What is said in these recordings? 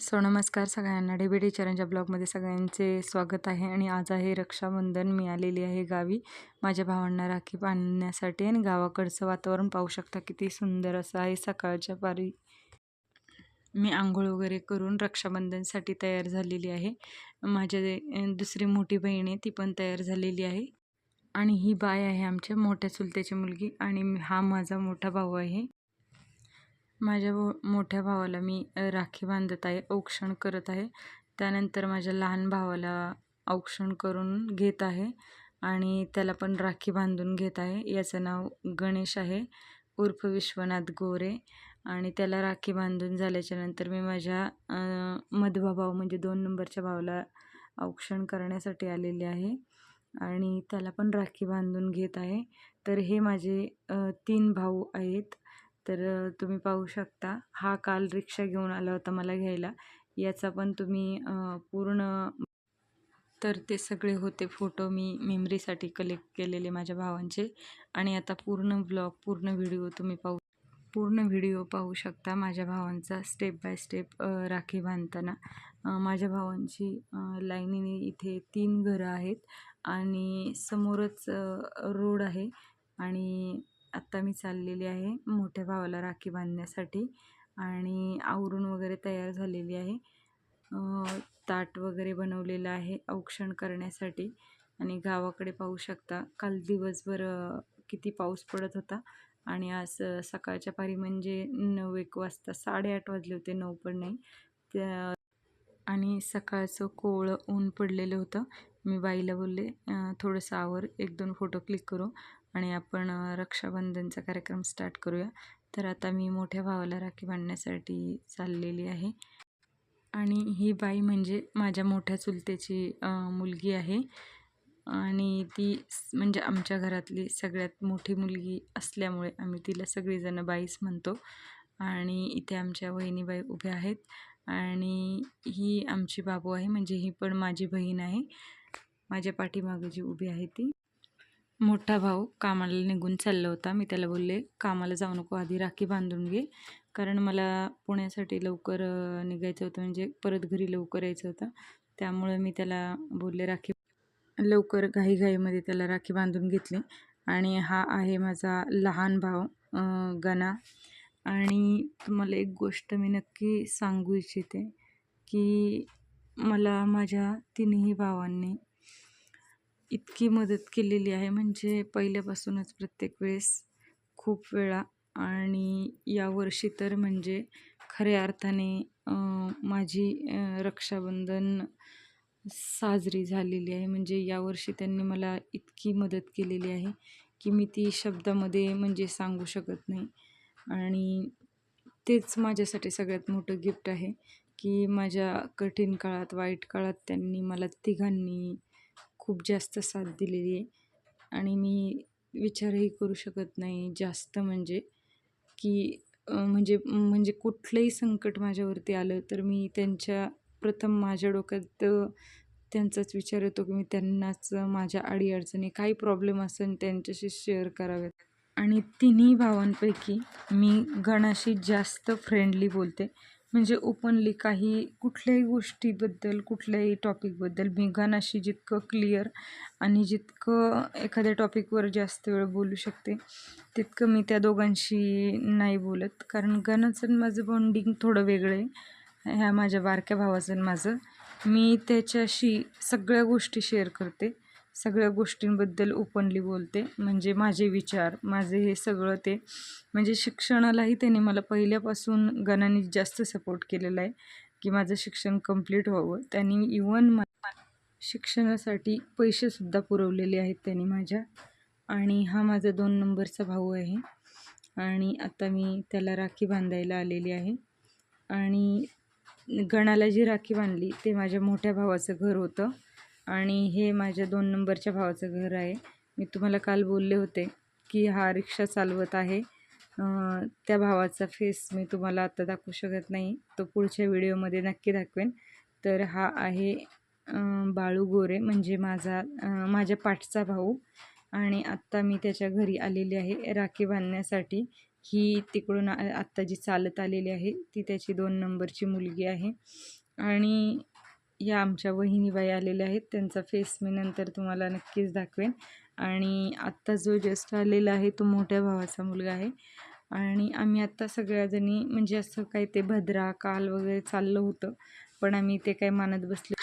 So नमस्कार सगळ्यांना. DBD चरणच्या ब्लॉगमध्ये सगळ्यांचे स्वागत आहे आणि आज आहे रक्षाबंधन. मी आलेली आहे गावी. माझ्या भावांना राखी बांधण्यासाठी आणि गावाकडचं वातावरण पाहू शकता किती सुंदर असं आहे. सकाळच्या पारी मी आंघोळ वगैरे करून रक्षाबंधनसाठी तयार झालेली आहे. माझ्या दुसरी मोठी बहीण आहे ती पण तयार झालेली आहे. आणि ही बाय आहे आमच्या मोठ्या चुलत्याची मुलगी आणि हा माझा मोठा भाऊ आहे. माझ्या भो मोठ्या भावाला मी राखी बांधत आहे औक्षण करत आहे. त्यानंतर माझ्या लहान भावाला औक्षण करून घेत आहे आणि त्याला पण राखी बांधून घेत आहे. याचं नाव गणेश आहे उर्फ विश्वनाथ गोरे आणि त्याला राखी बांधून झाल्याच्यानंतर मी माझ्या मधवा भाऊ म्हणजे दोन नंबरच्या भावाला औक्षण करण्यासाठी आलेले आहे आणि त्याला पण राखी बांधून घेत आहे. तर हे माझे तीन भाऊ आहेत. तर तुम्ही पाहू शकता. हा काल रिक्षा घेऊन आला होता मला घ्यायला. याचा पण तुम्ही पूर्ण तर ते सगळे होते फोटो मी मेमरीसाठी कलेक्ट केलेले माझ्या भावांचे. आणि आता पूर्ण ब्लॉग पूर्ण व्हिडिओ तुम्ही पाहू पूर्ण व्हिडिओ पाहू शकता माझ्या भावांचा स्टेप बाय स्टेप राखी बांधताना. माझ्या भावांची लाईनीने इथे तीन घरं आहेत आणि समोरच रोड आहे. आणि आत्ता मी चाललेली आहे मोठ्या भावाला राखी बांधण्यासाठी आणि आवरून वगैरे तयार झालेली आहे. ताट वगैरे बनवलेलं आहे औक्षण करण्यासाठी. आणि गावाकडे पाहू शकता काल दिवसभर किती पाऊस पडत होता. आणि आज सकाळच्या पारी म्हणजे नऊ एक वाजता साडेआठ वाजले होते. नऊ पण नाही. त्या आणि सकाळचं कोवळं ऊन पडलेलं होतं. मी बाईला बोलले थोडंसं आवर. एक दोन फोटो क्लिक करू. आणि आपण रक्षाबंधनचा कार्यक्रम स्टार्ट करूया. तर आता मी मोठ्या भावाला राखी बांधण्यासाठी चाललेली आहे. आणि ही बाई म्हणजे माझ्या मोठ्या चुलतेची मुलगी आहे. आणि ती म्हणजे आमच्या घरातली सगळ्यात मोठी मुलगी असल्यामुळे आम्ही तिला सगळीजणं बाईच म्हणतो. आणि इथे आमच्या वहिनीबाई उभ्या आहेत. आणि ही आमची बाबू आहे. म्हणजे ही पण माझी बहीण आहे. माझ्या पाठीमागे जी उभी आहे ती. मोठा भाऊ कामाला निघून चालला होता. मी त्याला बोलले कामाला जाऊ नको आधी राखी बांधून घे. कारण मला पुण्यासाठी लवकर निघायचं होतं. म्हणजे परत घरी लवकर यायचं होतं. त्यामुळे मी त्याला बोलले राखी लवकर घाईघाईमध्ये त्याला राखी बांधून घेतली. आणि हा आहे माझा लहान भाऊ गणा. आणि तुम्हाला एक गोष्ट मी नक्की सांगू इच्छिते की मला माझ्या तिन्ही भावांनी इतकी मदत केलेली आहे. म्हणजे पहिल्यापासूनच प्रत्येक वेळेस खूप वेळा. आणि यावर्षी तर म्हणजे खऱ्या अर्थाने माझी रक्षाबंधन साजरी झालेली आहे. म्हणजे यावर्षी त्यांनी मला इतकी मदत केलेली आहे की मी ती शब्दामध्ये म्हणजे सांगू शकत नाही. आणि तेच माझ्यासाठी सगळ्यात मोठं गिफ्ट आहे की माझ्या कठीण काळात वाईट काळात त्यांनी मला तिघांनी खूप जास्त साथ दिलेली आहे. आणि मी विचारही करू शकत नाही जास्त म्हणजे की म्हणजे म्हणजे कुठलंही संकट माझ्यावरती आलं तर मी त्यांच्या प्रथम माझ्या डोक्यात त्यांचाच विचार येतो की मी त्यांनाच माझ्या अडीअडचणी काही प्रॉब्लेम असेल त्यांच्याशी शेअर कराव्यात. आणि तिन्ही भावांपैकी मी गणाशी जास्त फ्रेंडली बोलते. म्हणजे ओपनली काही कुठल्याही गोष्टीबद्दल कुठल्याही टॉपिकबद्दल मेघानाशी जितकं क्लिअर आणि जितकं एखाद्या टॉपिकवर जास्त वेळ बोलू शकते तितकं मी त्या दोघांशी नाही बोलत. कारण गणाचं माझं बॉन्डिंग थोडं वेगळं आहे. ह्या माझ्या बारक्या भावाचं आणि माझं. मी त्याच्याशी सगळ्या गोष्टी शेअर करते. सगळ्या गोष्टींबद्दल ओपनली बोलते. म्हणजे माझे विचार माझे हे सगळं ते. म्हणजे शिक्षणालाही त्याने मला पहिल्यापासून गणाने जास्त सपोर्ट केलेला आहे की माझं शिक्षण कंप्लीट व्हावं. त्यांनी इवन शिक्षणासाठी पैसेसुद्धा पुरवलेले आहेत त्यांनी माझ्या. आणि हा माझा दोन नंबरचा भाऊ आहे. आणि आता मी त्याला राखी बांधायला आलेली आहे. आणि गणाला जी राखी बांधली ते माझ्या मोठ्या भावाचं घर होतं. आणि हे माझ्या दोन नंबरच्या भावाचं घर आहे. मी तुम्हाला काल बोलले होते की हा रिक्षा चालवत आहे. त्या भावाचा फेस मी तुम्हाला आता दाखवू शकत नाही. तो पुढच्या व्हिडिओमध्ये नक्की दाखवेन. तर हा आहे बाळू गोरे म्हणजे माझा माझ्या पाठचा भाऊ. आणि आत्ता मी त्याच्या घरी आलेली आहे राखी बांधण्यासाठी. ही तिकडून आत्ता जी चालत आलेली आहे. ती त्याची दोन नंबरची मुलगी आहे. आणि या आमच्या वहिनीबाई आलेल्या आहेत. त्यांचा फेस मी नंतर तुम्हाला नक्कीच दाखवेन. आणि आत्ता जो जस्ट आलेला आहे तो मोठ्या भावाचा मुलगा आहे. आणि आम्ही आत्ता सगळ्याजणी म्हणजे असं काही ते भद्रा काल वगैरे चाललं होतं पण आम्ही ते काही मानत बसले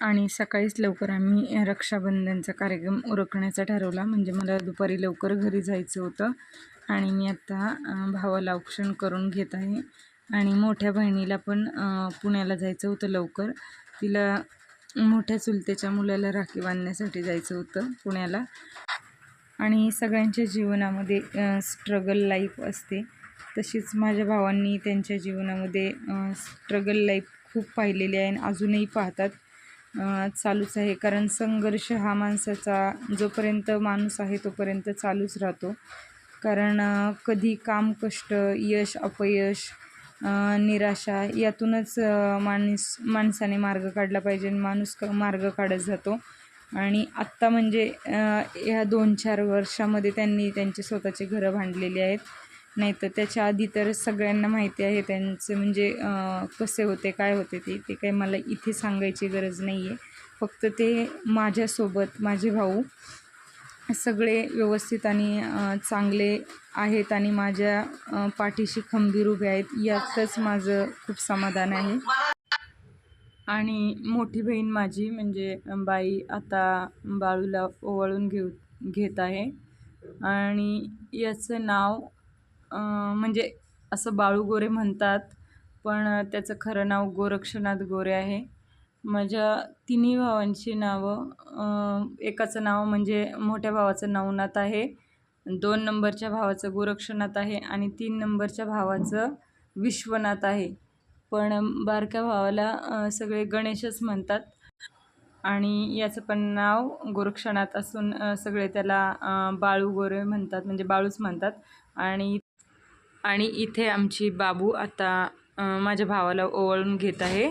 आणि सकाळीच लवकर आम्ही रक्षाबंधनचा कार्यक्रम उरकण्याचा ठरवला. म्हणजे मला दुपारी लवकर घरी जायचं होतं आणि मी आत्ता भावाला औक्षण करून घेत आहे. आणि मोठ्या बहिणीला पण पुण्याला जायचं होतं लवकर. तिला मोठ्या चुलतेच्या मुलाला राखी बांधण्यासाठी जायचं होतं पुण्याला. आणि सगळ्यांच्या जीवनामध्ये स्ट्रगल लाईफ असते. तशीच माझ्या भावांनी त्यांच्या जीवनामध्ये स्ट्रगल लाईफ खूप पाहिलेली आहे आणि अजूनही पाहतात. चालूच आहे. कारण संघर्ष हा माणसाचा जोपर्यंत माणूस आहे तोपर्यंत चालूच राहतो. कारण कधी काम कष्ट यश अपयश निराशा यातूनच माणूस माणसाने मार्ग काढला पाहिजे माणूस क मार्ग काढत जातो. आणि आत्ता म्हणजे ह्या दोन चार वर्षामध्ये त्यांनी त्यांचे स्वतःचे घरं भांडलेली आहेत. नाही तर त्याच्या आधी तर सगळ्यांना माहिती आहे त्यांचे म्हणजे कसे होते काय होते ते ते काही मला इथे सांगायची गरज नाही आहे फक्त ते माझ्यासोबत माझे भाऊ सगळे व्यवस्थित आणि चांगले आहेत आणि माझ्या पाठीशी खंबीर उभे आहेत यातच माझं खूप समाधान आहे. आणि मोठी बहीण माझी म्हणजे बाई आता बाळूला ओवाळून घेऊ घेत आहे. आणि याचं नाव म्हणजे असं बाळू गोरे म्हणतात पण त्याचं खरं नाव गोरक्षनाथ गोरे आहे. माझ्या तिन्ही भावांची नावं एकाचं नाव म्हणजे मोठ्या भावाचं नवनाथ आहे दोन नंबरच्या भावाचं गोरक्षनाथ आहे आणि तीन नंबरच्या भावाचं विश्वनाथ आहे. पण बारक्या भावाला सगळे गणेशच म्हणतात आणि याचं पण नाव गोरक्षनाथ असून सगळे त्याला बाळू गोरे म्हणतात म्हणजे बाळूच म्हणतात. आणि आणि इथे आमची बाबू आता माझ्या भावाला ओवाळून घेत आहे.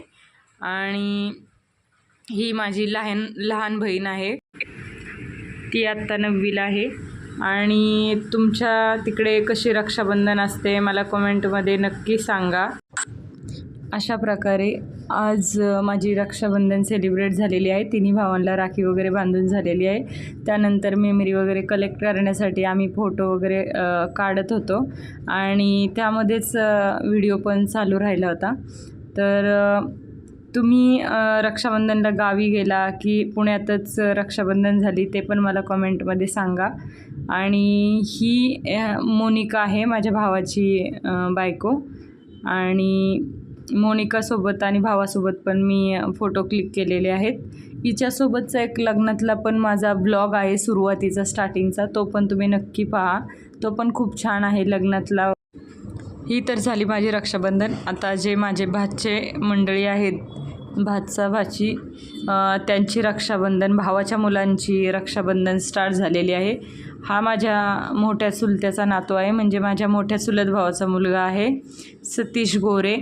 आणि ही माझी लहान लहान बहीण आहे. ती आत्ता नववीला आहे. आणि तुमच्या तिकडे कशी रक्षाबंधन असते मला कमेंटमध्ये नक्की सांगा. अशा प्रकारे आज माझी रक्षाबंधन सेलिब्रेट झालेली आहे. तिन्ही भावांना राखी वगैरे बांधून झालेली आहे. त्यानंतर मेमरी वगैरे कलेक्ट करण्यासाठी आम्ही फोटो वगैरे काढत होतो. आणि त्यामध्येच व्हिडिओ पण चालू राहिला होता. तर तुम्ही रक्षाबंधनला गावी गेला की पुण्यातच रक्षाबंधन झाली ते पण मला कमेंटमध्ये सांगा. आणि ही मोनिका आहे माझ्या भावाची बायको. आणि मोनिकासोबत आणि भावासोबत पण मी फोटो क्लिक केलेले आहेत. हिच्यासोबतचा एक लग्नातला पण माझा ब्लॉग आहे सुरुवातीचा स्टार्टिंगचा. तो पण तुम्ही नक्की पहा. तो पण खूप छान आहे लग्नातला. ही तर झाली माझी रक्षाबंधन. आता जे माझे भातचे मंडळी आहेत भातचा भाची त्यांची रक्षाबंधन भावाच्या मुलांची रक्षाबंधन स्टार्ट झालेली आहे. हा माझ्या मोठ्या चुलत्याचा नातू आहे म्हणजे माझ्या मोठ्या चुलत भावाचा मुलगा आहे सतीश गोरे.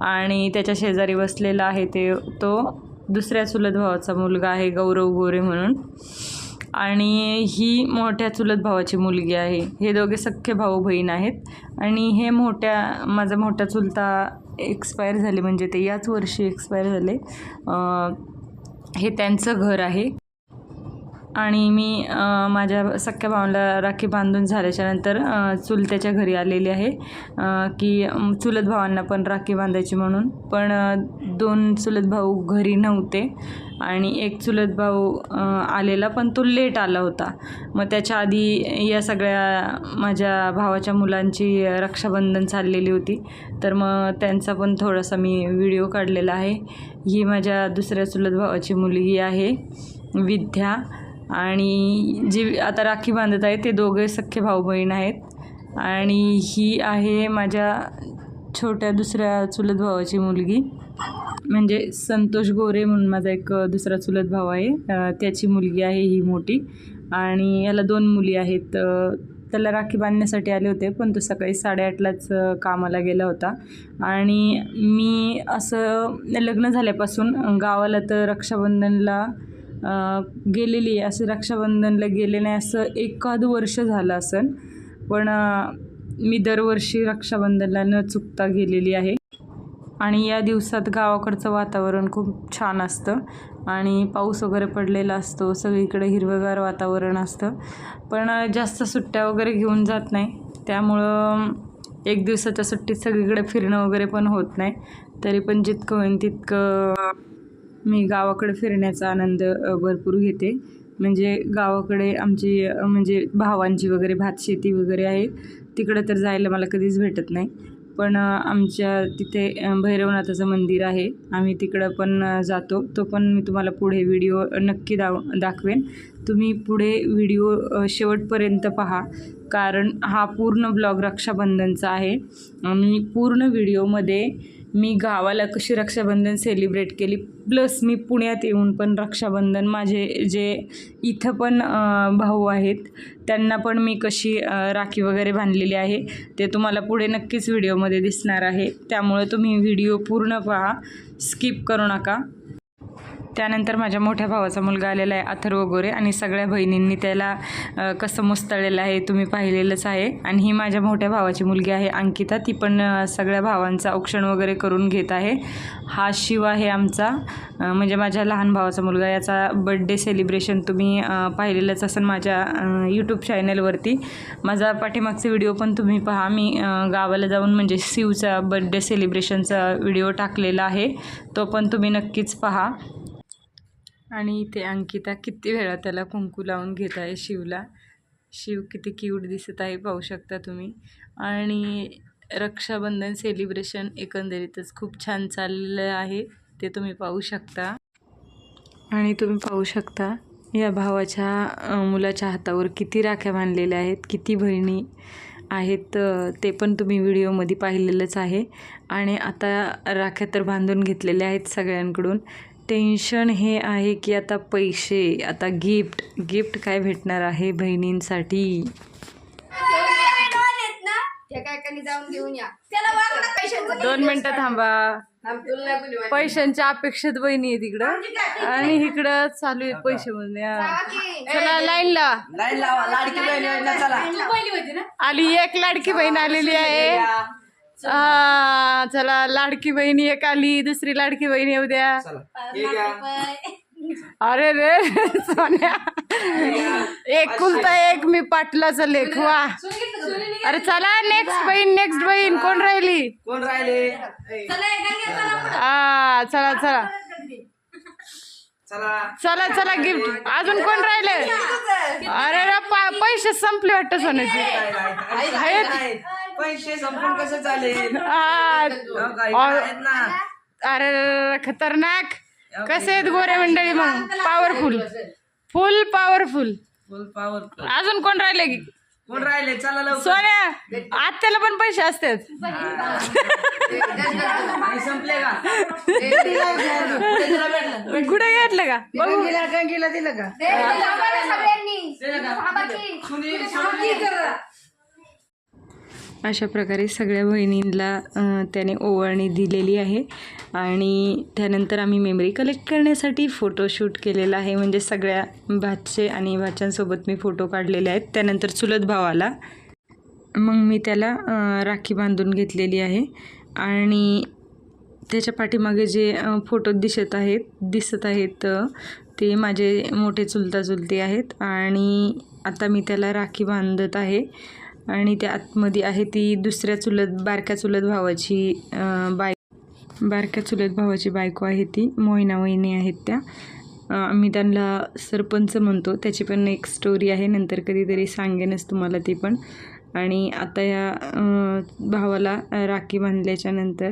आणि त्याच्या शेजारी बसलेला आहे ते तो दुसऱ्या चुलत भावाचा मुलगा आहे गौरव गोरे म्हणून. आणि ही मोठ्या चुलत भावाची मुलगी आहे. हे दोघे सख्खे भाऊ बहीण आहेत. आणि हे मोठ्या माझा मोठा चुलता एक्सपायर झाले म्हणजे ते याच वर्षी एक्सपायर झाले. हे त्यांचं घर आहे. आणि मी माझ्या सख्या भावाला राखी बांधून झाल्याच्यानंतर अ, चुलत्याच्या घरी आलेली आहे की चुलत भावांना पण राखी बांधायची म्हणून. पण दोन चुलत भाऊ घरी नव्हते आणि एक चुलत भाऊ आलेला पण तो लेट आला होता. मग त्याच्या आधी या सगळ्या माझ्या भावाच्या मुलांची रक्षाबंधन चाललेली होती. तर मग त्यांचा पण थोडासा मी व्हिडिओ काढलेला आहे. ही माझ्या दुसऱ्या चुलत भावाची मुलगी आहे विद्या. आणि जे आता राखी बांधत आहे ते दोघे सख्खे भाऊ बहीण आहेत. आणि ही आहे माझ्या छोट्या दुसऱ्या चुलत भावाची मुलगी. म्हणजे संतोष गोरे म्हणून माझा एक दुसरा चुलत भाऊ आहे. त्याची मुलगी आहे ही मोठी. आणि याला दोन मुली आहेत. त्याला राखी बांधण्यासाठी आले होते पण तो सकाळी साडेआठलाच कामाला गेला होता. आणि मी असं लग्न झाल्यापासून गावाला तर रक्षाबंधनला गेलेली आहे. असं रक्षाबंधनला गेले नाही असं एखाद वर्ष झालं असेल पण मी दरवर्षी रक्षाबंधनला न चुकता गेलेली आहे. आणि या दिवसात गावाकडचं वातावरण खूप छान असतं. आणि पाऊस वगैरे पडलेला असतो. सगळीकडे हिरवंगार वातावरण असतं. पण जास्त सुट्ट्या वगैरे घेऊन जात नाही. त्यामुळं एक दिवसाच्या सुट्टीत सगळीकडे फिरणं वगैरे पण होत नाही. तरी पण जितकं होईन तितकं मी गावाकडे फिरण्याचा आनंद भरपूर घेते. म्हणजे गावाकडे आमची म्हणजे भावांची वगैरे भातशेती वगैरे आहे. तिकडं तर जायला मला कधीच भेटत नाही. पण आमच्या तिथे भैरवनाथाचं मंदिर आहे. आम्ही तिकडं पण जातो. तो पण मी तुम्हाला पुढे व्हिडिओ नक्की दाव दाखवेन. तुम्ही पुढे व्हिडिओ शेवटपर्यंत पहा. कारण हा पूर्ण ब्लॉग रक्षाबंधनचा आहे. आणि पूर्ण व्हिडिओमध्ये मी गावाला कशी रक्षाबंधन सेलिब्रेट केली? प्लस मी पुण्यात येऊन पण रक्षाबंधन माझे जे इथं पण भाऊ आहेत त्यांना पण मी कशी राखी वगैरे बांधलेली आहे ते तुम्हाला पुढे नक्कीच व्हिडिओमध्ये दिसणार आहे. त्यामुळे तुम्ही व्हिडिओ पूर्ण पहा. स्किप करू नका. त्यानंतर माझ्या मोठ्या भावाचा मुलगा आलेला आहे अथर्व गोरे. आणि सगळ्या बहिणींनी त्याला कसं मुस्तळलेलं आहे तुम्ही पाहिलेलंच आहे. आणि ही माझ्या मोठ्या भावाची मुलगी आहे अंकिता. ती पण सगळ्या भावांचा औक्षण वगैरे करून घेत आहे. हा शिव आहे आमचा. म्हणजे माझ्या लहान भावाचा मुलगा. याचा बड्डे सेलिब्रेशन तुम्ही पाहिलेलंच असेल माझ्या यूट्यूब चॅनलवरती माझा पाठीमागचा व्हिडिओ पण तुम्ही पहा. मी गावाला जाऊन म्हणजे शिवचा बड्डे सेलिब्रेशनचा व्हिडिओ टाकलेला आहे. तो पण तुम्ही नक्कीच पहा. आणि इथे अंकिता किती वेळा त्याला कुंकू लावून घेत आहे शिवला. शिव किती क्यूट दिसत आहे पाहू शकता तुम्ही. आणि रक्षाबंधन सेलिब्रेशन एकंदरीतच खूप छान चाललेलं आहे ते तुम्ही पाहू शकता. आणि तुम्ही पाहू शकता या भावाच्या मुलाच्या हातावर किती राख्या बांधलेल्या आहेत किती बहिणी आहेत ते पण तुम्ही व्हिडिओमध्ये पाहिलेलंच आहे. आणि आता राख्या तर बांधून घेतलेल्या आहेत सगळ्यांकडून. टेन्शन हे आहे की आता पैसे आता गिफ्ट गिफ्ट काय भेटणार आहे बहिणींसाठी? जाऊन घेऊन या. दोन मिनटं थांबा. पैशांच्या अपेक्षित बहिणी आहे तिकडं आणि इकडं चालू आहेत पैसे म्हणून लाईनला लाईन लावा. लाडकी बहीण योजना चला. तू पहिली होती ना आली एक लाडकी बहीण आलेली आहे. चला. लाडकी बहीण एक आली दुसरी लाडकी बहीण येऊ द्या. अरे रे सोन्या. एक कुलता एक मी पाटलाचा लेख वा. अरे चला नेक्स्ट बहीण नेक्स्ट बहीण. कोण राहिली? कोण राहिले? चला हे गंगे चला चला. चला. चला चला चला गिफ्ट. अजून कोण राहिले? अरे पैसे संपले वाटतं सोन्याचे. पैसे संपून कसं ना. अरे खतरनाक. कसे आहेत गोरे मंडळी मग? Powerful full powerful full power अजून कोण राहिले? कोण राहिले चला लवकर सोन्या आत्याला पण पैसे असतात आणि संपले का कुठे घेतलं का बघू दे, दिला बरं सगळ्यांनी. थांबा की. की जरा. अशा प्रकारे सगळ्या बहिणींना त्याने ओवाळणी दिलेली आहे. आणि त्यानंतर आम्ही मेमरी कलेक्ट करण्यासाठी फोटोशूट केलेला आहे. म्हणजे सगळ्या भाचे आणि भाच्यांसोबत मी फोटो काढलेले आहेत. त्यानंतर चुलत भावाला. मग मी त्याला राखी बांधून घेतलेली आहे. आणि त्याच्या पाठीमागे जे फोटो दिसत आहेत दिसत आहेत ते माझे मोठे चुलता चुलते आहेत. आणि आता मी त्याला राखी बांधत आहे. आणि त्या आतमध्ये आहे ती दुसऱ्या चुलत बारक्या चुलत भावाची बाय बारक्या चुलत भावाची बायको आहे ती. मोहिना वहिनी आहेत त्या. आम्ही त्यांना सरपंच म्हणतो. त्याची पण एक स्टोरी आहे. नंतर कधीतरी सांगेनच तुम्हाला ती पण. आणि आता या भावाला राखी बांधल्याच्या नंतर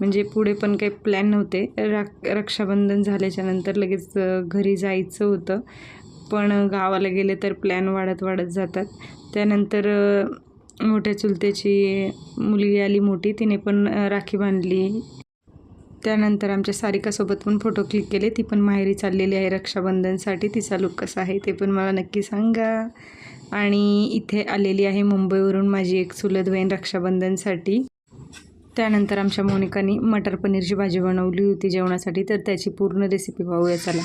म्हणजे पुढे पण काही प्लॅन नव्हते. राख रक्षाबंधन झाल्याच्यानंतर लगेच घरी जायचं होतं. पण गावाला गेले तर प्लॅन वाढत वाढत जातात. त्यानंतर मोठ्या चुलत्याची मुलगी आली मोठी तिने पण राखी बांधली. त्यानंतर आमच्या सारिकासोबत पण फोटो क्लिक केले. ती पण माहेरी चाललेली आहे रक्षाबंधनसाठी. तिचा लुक कसा आहे ते पण मला नक्की सांगा. आणि इथे आलेली आहे मुंबईवरून माझी एक चुलत बहीण रक्षाबंधनसाठी. त्यानंतर आमच्या मोनिकानी मटर पनीरची भाजी बनवली होती जेवणासाठी. तर त्याची पूर्ण रेसिपी पाहूया चला.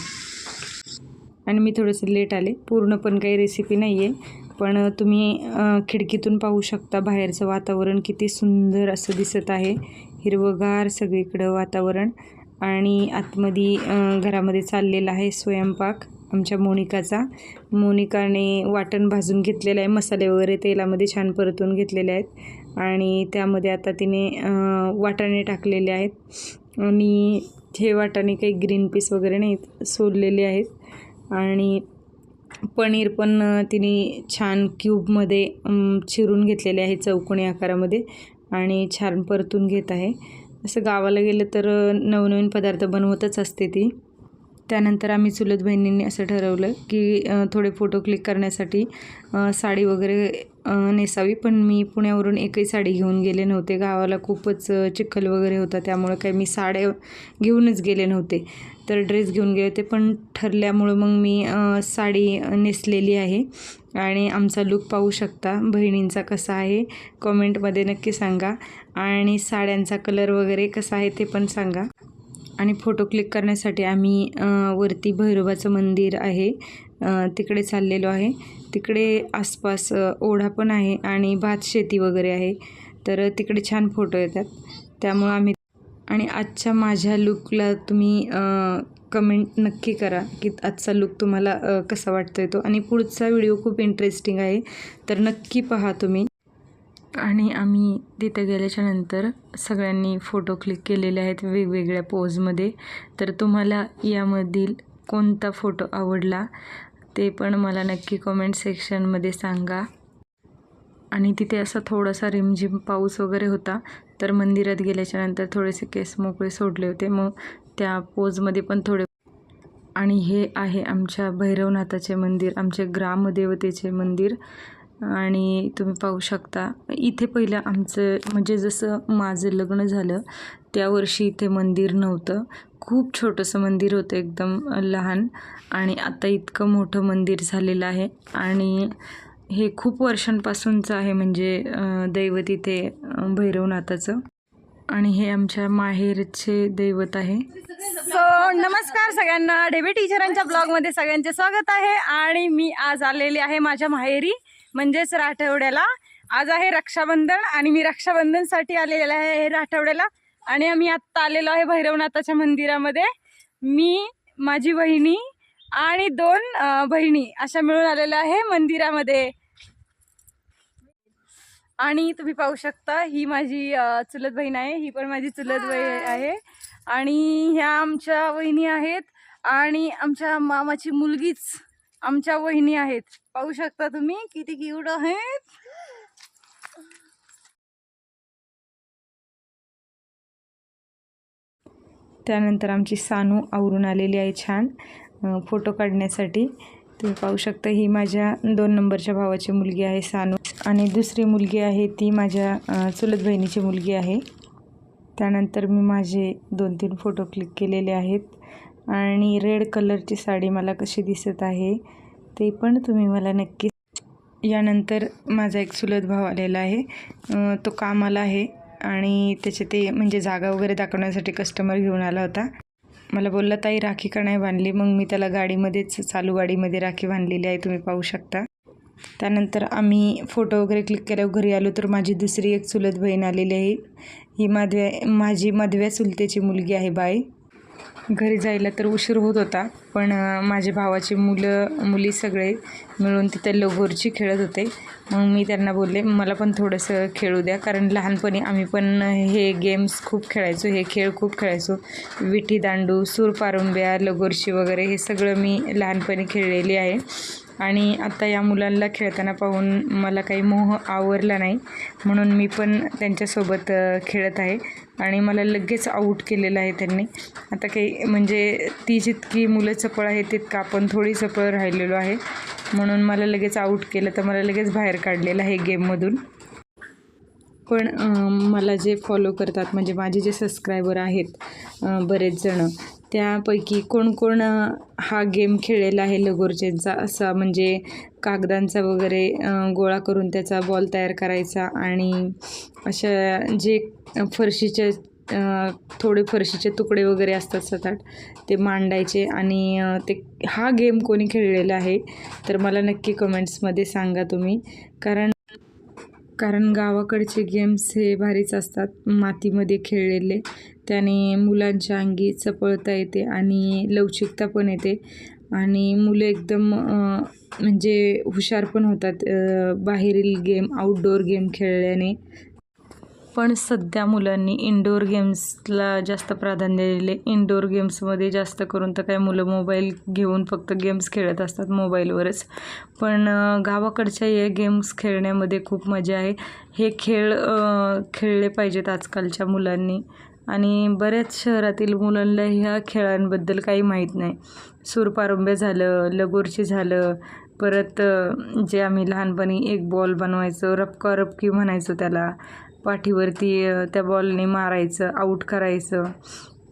आणि मी थोडंसं लेट आले. पूर्ण पण काही रेसिपी नाही आहे पण तुम्ही खिडकीतून पाहू शकता बाहेरचं वातावरण किती सुंदर असं दिसत आहे. हिरवंगार सगळीकडं वातावरण आणि आतमध्ये घरामध्ये चाललेला आहे स्वयंपाक आमच्या मोनिकाचा. मोनिकाने वाटण भाजून घेतलेलं आहे मसाले वगैरे तेलामध्ये छान परतून घेतलेले आहेत आणि त्यामध्ये आता तिने वाटाणे टाकलेले आहेत आणि हे वाटाणे काही ग्रीन पीस वगैरे नाहीत सोललेले आहेत आणि पनीर पण तिने छान क्यूबमध्ये चिरून घेतलेले आहे चौकोनी आकारामध्ये आणि छान परतून घेत आहे. असं गावाला गेलं तर नवनवीन पदार्थ बनवतच असते ती. त्यानंतर आम्ही चुलत बहिणींनी असं ठरवलं की थोडे फोटो क्लिक करण्यासाठी साडी वगैरे नेसावी. पण मी पुण्यावरून एकही साडी घेऊन गेले नव्हते. गावाला खूपच चिखल वगैरे होता. त्यामुळे काही मी साड्या घेऊनच गेले नव्हते. तर ड्रेस घेऊन गेले होते. पण ठरल्यामुळं मग मी साडी नेसलेली आहे. आणि आमचा लुक पाहू शकता. बहिणींचा कसा आहे कॉमेंटमध्ये नक्की सांगा. आणि साड्यांचा कलर वगैरे कसा आहे ते पण सांगा. आणि फोटो क्लिक करण्यासाठी आम्ही वरती भैरवाचं मंदिर आहे. तिकडे चाललेलो आहे. तिकडे आसपास ओढा पण आहे आणि भात शेती वगैरे आहे. तर तिकडे छान फोटो येतात. त्यामुळं आम्ही आणि आजच्या माझ्या लुकला तुम्ही कमेंट नक्की करा की आजचा लुक तुम्हाला कसा कसा आहे तो. आणि पुढचा व्हिडिओ खूप इंटरेस्टिंग आहे. तर नक्की पहा तुम्ही. आणि आम्ही तिथे गेल्याच्यानंतर सगळ्यांनी फोटो क्लिक केलेले आहेत वेगवेगळ्या पोजमध्ये तर तुम्हाला यामधील कोणता फोटो आवडला ते पण मला नक्की कमेंट सेक्शनमध्ये सांगा. आणि तिथे असा थोडासा रिमझिम पाऊस वगैरे होता तर मंदिरात गेल्याच्यानंतर थोडेसे केस मोकळे सोडले होते. मग त्या पोजमध्ये पण थोडे आणि हे आहे आमच्या भैरवनाथाचे मंदिर आमचे ग्रामदेवतेचे मंदिर. आणि तुम्ही पाहू शकता. इथे पहिलं आमचं म्हणजे जसं माझं लग्न झालं त्या वर्षी इथे मंदिर नव्हतं. खूप छोटंसं मंदिर होतं एकदम लहान आणि आता इतकं मोठं मंदिर झालेलं आहे. आणि हे खूप वर्षांपासूनचं आहे म्हणजे दैवत इथे भैरवनाथाचं. आणि हे आमच्या माहेरचे दैवत आहे. सो नमस्कार सगळ्यांना. डेबी टीचरांच्या ब्लॉगमध्ये सगळ्यांचे स्वागत आहे. आणि मी आज आलेले आहे माझ्या माहेरी. म्हणजेच राठवड्याला. आज आहे रक्षाबंधन आणि मी रक्षाबंधनसाठी आलेले आहे राठवड्याला. आणि आम्ही आत्ता आलेलो आहे भैरवनाथाच्या मंदिरामध्ये. मी माझी बहिणी आणि दोन बहिणी अशा मिळून आलेल्या आहे मंदिरामध्ये. आणि तुम्ही पाहू शकता ही माझी चुलत बहीण आहे. ही पण माझी चुलत बहीण आहे. आणि ह्या आमच्या वहिनी आहेत. आणि आमच्या मामाची मुलगीच. आमच्या वहिनी आहेत. पाहू शकता तुम्ही किती क्यूट आहेत. त्यानंतर आमची सानू आवरून आलेली आहे छान. फोटो काढण्यासाठी. तुम्ही पाहू शकता ही माझ्या दोन नंबरच्या भावाची मुलगी आहे सानू. आणि दुसरी मुलगी आहे ती माझ्या चुलत बहिणीची मुलगी आहे. त्यानंतर मी माझे दोन तीन फोटो क्लिक केलेले आहेत. आणि रेड कलरची साडी मला कशी दिसत आहे ते पण तुम्ही मला नक्की यानंतर माझा एक सुलत भाव आलेला आहे. तो कामाला आहे आणि त्याचे ते म्हणजे जागा वगैरे दाखवण्यासाठी कस्टमर घेऊन आला होता. मला बोलला ताई राखी का नाही बांधली? मग मी त्याला गाडीमध्येच चालू गाडीमध्ये राखी बांधलेली आहे तुम्ही पाहू शकता. त्यानंतर आम्ही फोटो वगैरे क्लिक केल्यावर घरी आलो तर माझी दुसरी एक चुलत बहीण आलेली आहे. ही मधव्या माझी मधव्या चुलतेची मुलगी आहे बाई. घरी जायला तर उशीर होत होता पण माझे माझ्या भावाची मुलं मुली सगळे मिळून तिथे लगोरची खेळत होते. मग मी त्यांना बोलले मला पण थोडंसं खेळू द्या कारण लहानपणी आम्ही पण हे गेम्स खूप खेळायचो हे खेळ खूप खेळायचो. विठी दांडू सूरपारुंब्या लगोरशी वगैरे हे सगळं मी लहानपणी खेळलेली आहे. आणि आता या मुलांना खेळताना पाहून मला काही मोह आवरला नाही. म्हणून मी पण त्यांच्यासोबत खेळत आहे. आणि मला लगेच आऊट केलेलं आहे त्यांनी. आता काही म्हणजे ती जितकी मुलं चपळ आहे तितकं आपण थोडी चपळ राहिलेलो आहे. म्हणून मला लगेच आऊट केलं तर मला लगेच बाहेर काढलेलं आहे गेममधून पण मला जे फॉलो करतात म्हणजे माझे जे सबस्क्रायबर आहेत बरेच जणं त्यापैकी कोण कोण हा गेम खेळलेला आहे लगोरच्यांचा असा म्हणजे कागदांचा वगैरे गोळा करून त्याचा बॉल तयार करायचा आणि अशा जे फरशीच्या थोडे फरशीचे तुकडे वगैरे असतात सतत ते मांडायचे आणि ते हा गेम कोणी खेळलेला आहे तर मला नक्की कमेंट्समध्ये सांगा तुम्ही. कारण कारण गावाकडचे गेम्स हे भारीच असतात. मातीमध्ये खेळलेले. त्याने मुलांच्या अंगी चपळता येते आणि लवचिकता पण येते. आणि मुलं एकदम म्हणजे हुशार पण होतात. बाहेरील गेम आउटडोअर गेम खेळल्याने. पण सध्या मुलांनी इनडोअर गेम्सला जास्त प्राधान्य दिले. इनडोअर गेम्समध्ये जास्त करून तर काय मुलं मोबाईल घेऊन फक्त गेम्स खेळत असतात मोबाईलवरच पण गावाकडच्या या गेम्स खेळण्यामध्ये खूप मजा आहे. हे खेळ खेळले पाहिजेत आजकालच्या मुलांनी. आणि बऱ्याच शहरातील मुलांना ह्या खेळांबद्दल काही माहीत नाही. सूरपारंब्या झालं लगोरची झालं परत जे आम्ही लहानपणी एक बॉल बनवायचो रपका रपकी म्हणायचो त्याला. पाठीवरती त्या बॉलने मारायचं आऊट करायचं.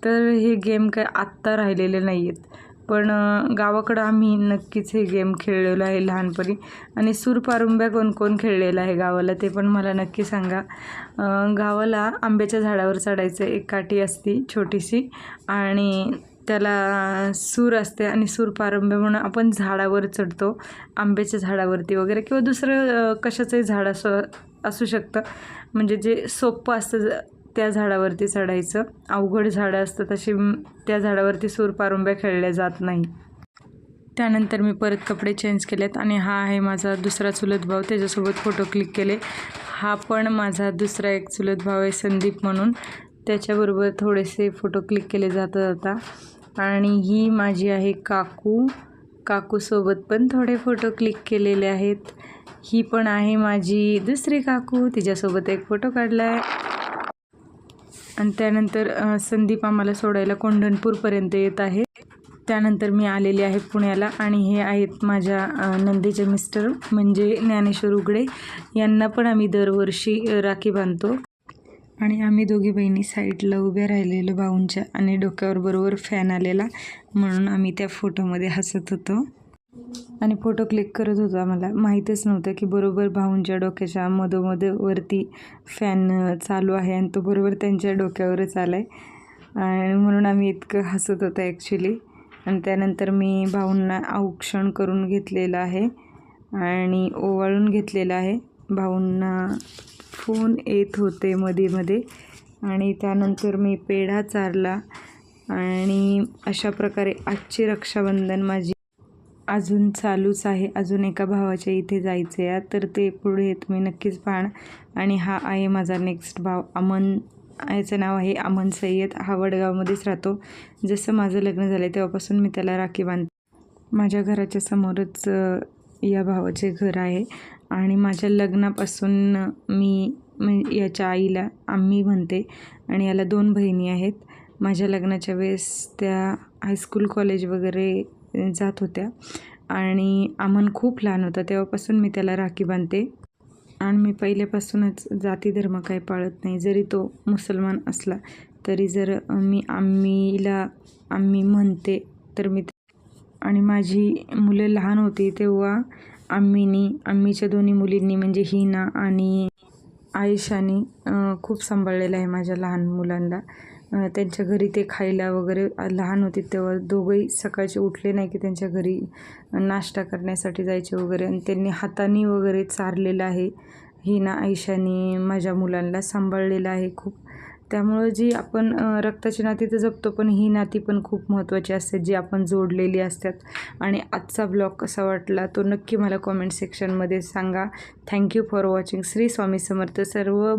तर हे गेम काय आत्ता राहिलेले नाही आहेत पण गावाकडं आम्ही नक्कीच हे गेम खेळलेलो आहे लहानपणी. आणि सूरपारुंब्या कोण कोण खेळलेलं आहे गावाला ते पण मला नक्की सांगा. गावाला आंब्याच्या झाडावर चढायचं एक काठी असती छोटीशी आणि त्याला सूर असते आणि सूर पारंब्या म्हणून आपण झाडावर चढतो आंब्याच्या झाडावरती वगैरे किंवा दुसरं कशाचंही झाड असं असू शकतं. म्हणजे जे सोपं असतं ज- त्या झाडावरती चढायचं. अवघड झाडं असतं तशी त्या झाडावरती सूर पारंब्या खेळल्या जात नाही. त्यानंतर मी परत कपडे चेंज केलेत आणि हा आहे माझा दुसरा चुलत भाऊ. त्याच्यासोबत फोटो क्लिक केले. हा पण माझा दुसरा एक चुलत भाऊ आहे संदीप म्हणून. त्याच्याबरोबर थोडेसे फोटो क्लिक केले जाता जाता आणि ही माझी आहे काकू. काकूसोबत पण थोडे फोटो क्लिक केलेले आहेत. ही पण आहे माझी दुसरी काकू. तिच्यासोबत एक फोटो काढला आहे आणि त्यानंतर संदीप आम्हाला सोडायला कोंढणपूरपर्यंत येत आहे. त्यानंतर मी आलेली आहे पुण्याला आणि हे आहेत माझ्या नंदीचे मिस्टर म्हणजे ज्ञानेश्वर उगडे. यांना पण आम्ही दरवर्षी राखी बांधतो. आणि आम्ही दोघी बहिणी साईडला उभ्या राहिलेलो भाऊंच्या आणि डोक्यावर बरोबर फॅन आलेला म्हणून आम्ही त्या फोटोमध्ये हसत होतो. आणि फोटो क्लिक करत होता आम्हाला. माहीतच नव्हतं की बरोबर भाऊंच्या डोक्याच्या मधोमध वरती फॅन चालू आहे आणि तो बरोबर त्यांच्या डोक्यावरच आला आहे आणि म्हणून आम्ही इतकं हसत होतो ॲक्च्युली आणि त्यानंतर मी भाऊंना औक्षण करून घेतलेलं आहे आणि ओवाळून घेतलेलं आहे. भाऊंना फोन येत होते मध्ये मध्ये आणि त्यानंतर मी पेढा चारला आणि अशा प्रकारे आजची रक्षाबंधन माझी अजून चालूच आहे. अजून एका भावाच्या इथे जायचं आहे तर ते पुढे तुम्ही नक्कीच पाहणं आणि हा आहे माझा नेक्स्ट भाव. अमन याचं नाव आहे अमन सय्यद. हा वडगावमध्येच राहतो. जसं माझं लग्न झालं तेव्हापासून मी त्याला राखी बांधते. माझ्या घराच्या समोरच या भावाचे घर आहे. आणि माझ्या लग्नापासून मी याच्या आईला आम्ही म्हणते. आणि याला दोन बहिणी आहेत. माझ्या लग्नाच्या वेळेस त्या हायस्कूल कॉलेज वगैरे जात होत्या. आणि आमन खूप लहान होता. तेव्हापासून मी त्याला राखी बांधते. आणि मी पहिल्यापासूनच जाती धर्म काही पाळत नाही. जरी तो मुसलमान असला तरी जर मी आम्हीला आम्ही म्हणते तर मी आणि माझी मुलं लहान होती तेव्हा आम्हीनी आम्हीच्या दोन्ही मुलींनी म्हणजे हिना आणि आयुषाने खूप सांभाळलेलं आहे माझ्या लहान मुलांना त्यांच्या घरी ते खायला वगैरे लहान होते तेव्हा दोघंही सकाळचे उठले नाही की त्यांच्या घरी नाश्ता करण्यासाठी जायचे वगैरे. आणि त्यांनी हाताने वगैरे चारलेलं आहे. हिना आयशाने माझ्या मुलांना सांभाळलेलं आहे खूप. त्यामुळं जी आपण रक्ताची नाती तर जपतो पण ही नाती पण खूप महत्त्वाची असतात जी आपण जोडलेली असतात. आणि आजचा ब्लॉग कसा वाटला तो नक्की मला कॉमेंट सेक्शनमध्ये सांगा. Thank you for watching. Shri Swami Samarth. सर्व भाव